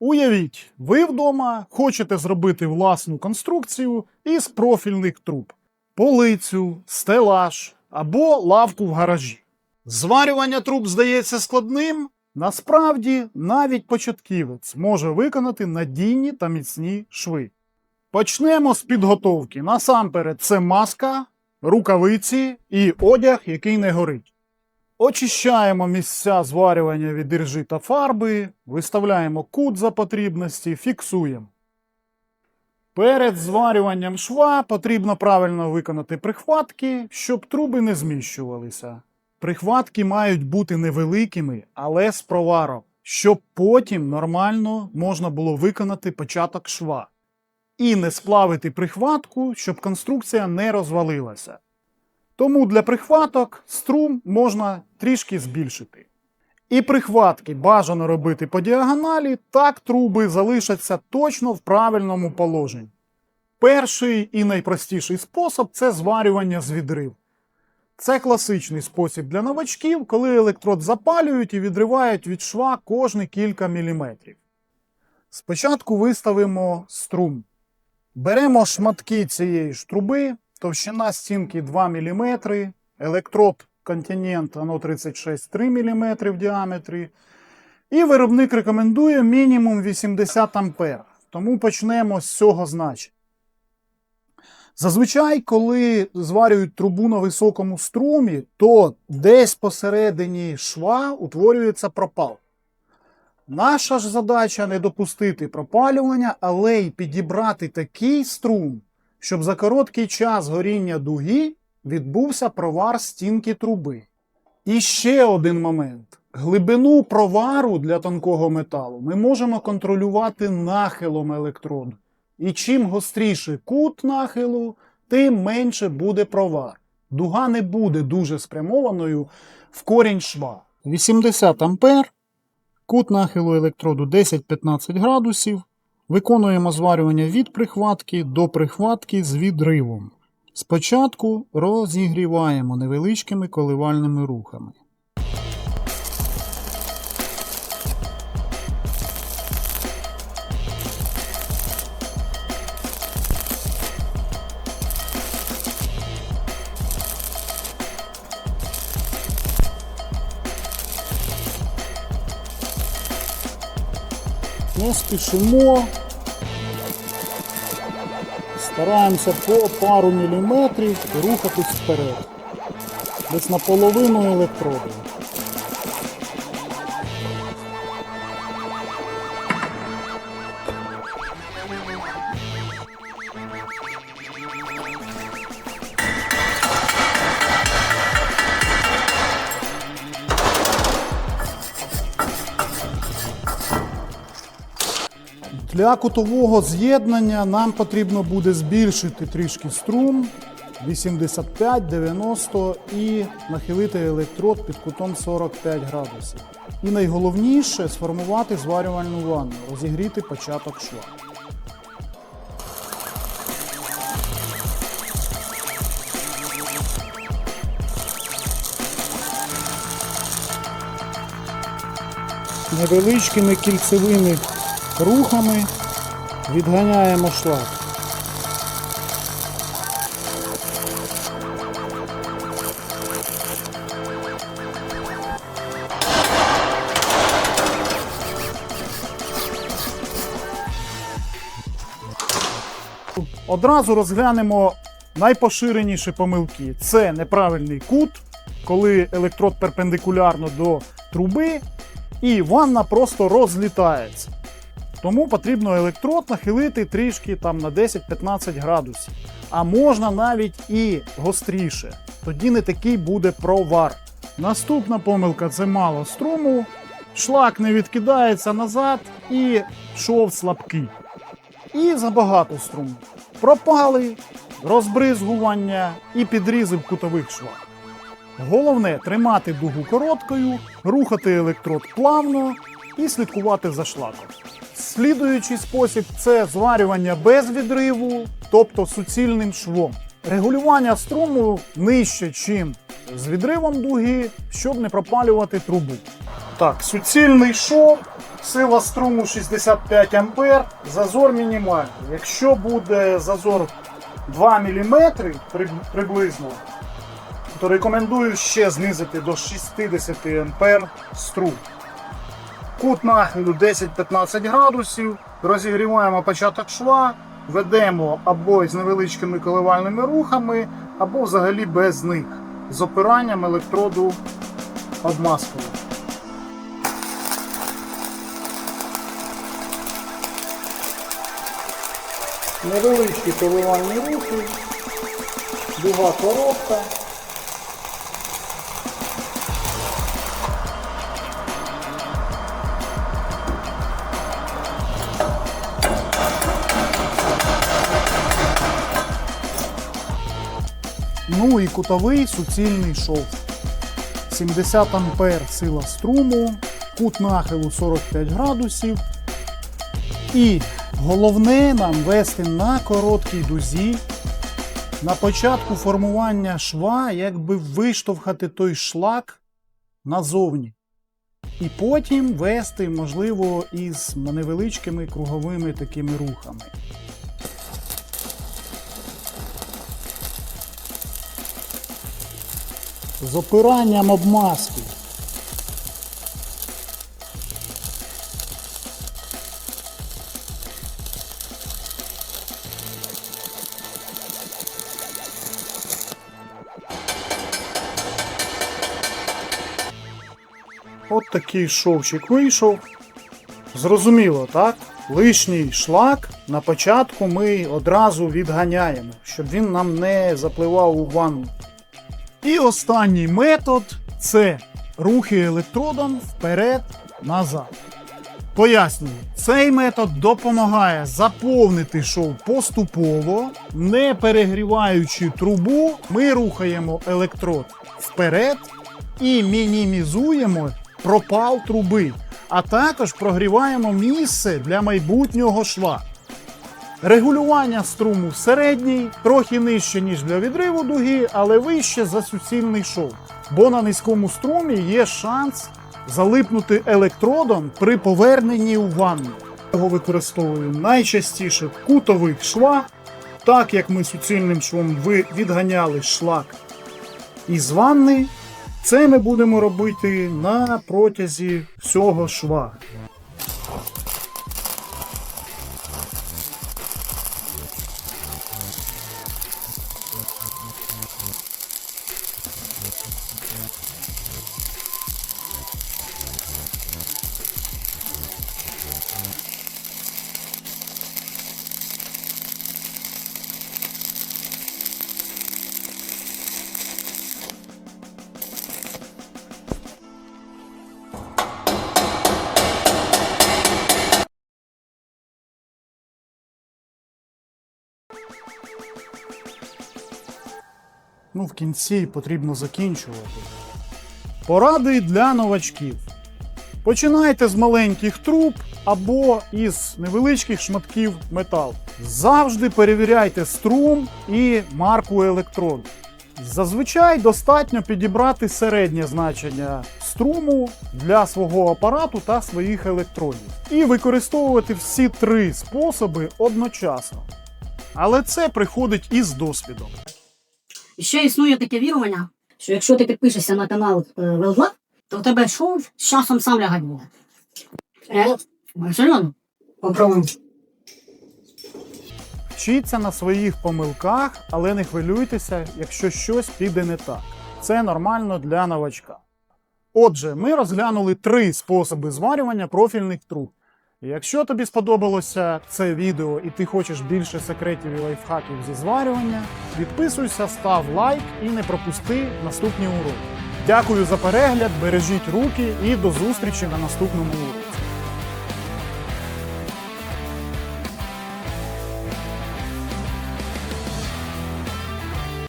Уявіть, ви вдома хочете зробити власну конструкцію із профільних труб, полицю, стелаж або лавку в гаражі. Зварювання труб здається складним. Насправді, навіть початківець може виконати надійні та міцні шви. Почнемо з підготовки. Насамперед, це маска, рукавиці і одяг, який не горить. Очищаємо місця зварювання від іржі та фарби, виставляємо кут за потрібності, фіксуємо. Перед зварюванням шва потрібно правильно виконати прихватки, щоб труби не зміщувалися. Прихватки мають бути невеликими, але з проваром, щоб потім нормально можна було виконати початок шва. І не сплавити прихватку, щоб конструкція не розвалилася. Тому для прихваток струм можна трішки збільшити. І прихватки бажано робити по діагоналі, так труби залишаться точно в правильному положенні. Перший і найпростіший спосіб це зварювання з відрив. Це класичний спосіб для новачків, коли електрод запалюють і відривають від шва кожні кілька міліметрів. Спочатку виставимо струм. Беремо шматки цієї ж труби, товщина стінки 2 мм, електрод континент воно 36,3 мм в діаметрі. І виробник рекомендує мінімум 80 А. Тому почнемо з цього значення. Зазвичай, коли зварюють трубу на високому струмі, то десь посередині шва утворюється пропал. Наша ж задача не допустити пропалювання, але й підібрати такий струм, щоб за короткий час горіння дуги відбувся провар стінки труби. І ще один момент. Глибину провару для тонкого металу ми можемо контролювати нахилом електроду. І чим гостріший кут нахилу, тим менше буде провар. Дуга не буде дуже спрямованою в корінь шва. 80 ампер, кут нахилу електроду 10-15 градусів. Виконуємо зварювання від прихватки до прихватки з відривом. Спочатку розігріваємо невеличкими коливальними рухами. Не спішимо. Стараємося по пару міліметрів рухатись вперед. Десь наполовину електроду. Для кутового з'єднання нам потрібно буде збільшити трішки струм 85-90 і нахилити електрод під кутом 45 градусів. І найголовніше сформувати зварювальну ванну, розігріти початок шва. Невеличкими кільцевими рухами відганяємо шлак. Одразу розглянемо найпоширеніші помилки. Це неправильний кут, коли електрод перпендикулярно до труби, і ванна просто розлітається. Тому потрібно електрод нахилити трішки там на 10-15 градусів. А можна навіть і гостріше. Тоді не такий буде провар. Наступна помилка це мало струму, шлак не відкидається назад і шов слабкий. І забагато струму. Пропали, розбризгування і підрізи в кутових швах. Головне тримати дугу короткою, рухати електрод плавно і слідкувати за шлаком. Слідуючий спосіб це зварювання без відриву, тобто суцільним швом. Регулювання струму нижче, чим з відривом дуги, щоб не пропалювати трубу. Так, суцільний шов Сила струму 65 А, зазор мінімальний. Якщо буде зазор 2 мм приблизно, то рекомендую ще знизити до 60 А струм. Кут нахилю 10-15 градусів, розігріваємо початок шва, ведемо або з невеличкими коливальними рухами, або взагалі без них, з опиранням електроду обмазкою. Невеличкі коливальні рухи, дуга коротка. І кутовий суцільний шов. 70 ампер сила струму, кут нахилу 45 градусів. І головне нам вести на короткій дузі. На початку формування шва, якби виштовхати той шлак назовні. І потім вести, можливо, із невеличкими круговими такими рухами. З опиранням обмазки. От такий шовчик вийшов. Зрозуміло, так? Лишній шлак на початку ми одразу відганяємо, щоб він нам не запливав у ванну. І останній метод це рухи електродом вперед-назад. Пояснюю, цей метод допомагає заповнити шов поступово, не перегріваючи трубу, ми рухаємо електрод вперед і мінімізуємо пропал труби, а також прогріваємо місце для майбутнього шва. Регулювання струму середній, трохи нижче, ніж для відриву дуги, але вище за суцільний шов. Бо на низькому струмі є шанс залипнути електродом при поверненні у ванну. Його використовую найчастіше в кутових швах, так як ми суцільним швом відганяли шлак із ванни. Це ми будемо робити на протязі всього шва. Кінці потрібно закінчувати. Поради для новачків. Починайте з маленьких труб або із невеличких шматків металу. Завжди перевіряйте струм і марку електроду. Зазвичай достатньо підібрати середнє значення струму для свого апарату та своїх електродів. І використовувати всі три способи одночасно. Але це приходить із досвідом. І ще існує таке вірування, що якщо ти підпишешся на канал е, то в тебе шоу з часом сам лягать буде. Е? Серйозно? Попробуємо. Вчіться на своїх помилках, але не хвилюйтеся, якщо щось піде не так. Це нормально для новачка. Отже, ми розглянули три способи зварювання профільних труб. Якщо тобі сподобалося це відео і ти хочеш більше секретів і лайфхаків зі зварювання, підписуйся, став лайк і не пропусти наступні уроки. Дякую за перегляд, бережіть руки і до зустрічі на наступному уроці.